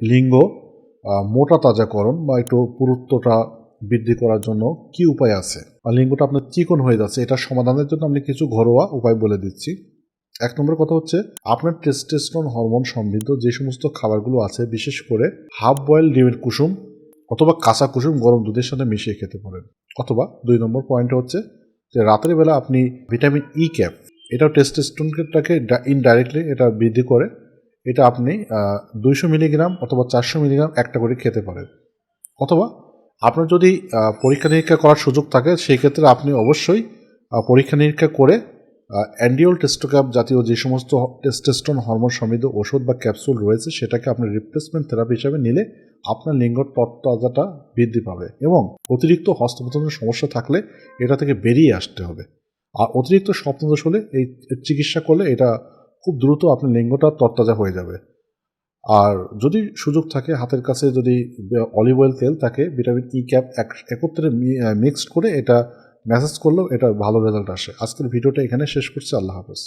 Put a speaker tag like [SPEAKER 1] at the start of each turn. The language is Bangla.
[SPEAKER 1] লিঙ্গ মোটা তাজাকরণ বা একটু পুরুত্বটা বৃদ্ধি করার জন্য কি উপায় আছে? আর লিঙ্গটা আপনার চিকন হয়ে যাচ্ছে, এটা সমাধানের জন্য আমি কিছু ঘরোয়া উপায় বলে দিচ্ছি। এক নম্বর কথা হচ্ছে, আপনার টেস্টেস্টন হরমোন সমৃদ্ধ যে সমস্ত খাবারগুলো আছে, বিশেষ করে হাফ বয়েল ডিমের কুসুম অথবা কাঁচা কুসুম গরম দুধের সাথে মিশিয়ে খেতে পারেন। অথবা দুই নম্বর পয়েন্ট হচ্ছে যে রাতের বেলা আপনি ভিটামিন ই ক্যাপ এটাও টেস্টেস্টনটাকে ইনডাইরেক্টলি এটা বৃদ্ধি করে। এটা আপনি দুইশো মিলিগ্রাম অথবা চারশো মিলিগ্রাম একটা করে খেতে পারেন। অথবা আপনার যদি পরীক্ষা নিরীক্ষা করার সুযোগ থাকে, সেই ক্ষেত্রে আপনি অবশ্যই পরীক্ষা নিরীক্ষা করে অ্যান্ডিওল টেস্টোক্যাপ জাতীয় যে সমস্ত টেস্টেস্টন হরমোন সমৃদ্ধ ওষুধ বা ক্যাপসুল রয়েছে, সেটাকে আপনি রিপ্লেসমেন্ট থেরাপি হিসাবে নিলে আপনার লিঙ্গ তত্ত্বাজাটা বৃদ্ধি পাবে এবং অতিরিক্ত হস্তপ্রতনের সমস্যা থাকলে এটা থেকে বেরিয়ে আসতে হবে। আর অতিরিক্ত স্বপ্নদোষ হলে এই চিকিৎসা করলে এটা খুব দ্রুত আপনার লিঙ্গটা তরতাজা হয়ে যাবে। আর যদি সুযোগ থাকে, হাতের কাছে যদি অলিভ অয়েল তেল থাকে ভিটামিন ই ক্যাপ একত্রে মিক্সড করে এটা ম্যাসেজ করলেও এটা ভালো রেজাল্ট আসে। আজকের ভিডিওটা এখানে শেষ করছি। আল্লাহ হাফেজ।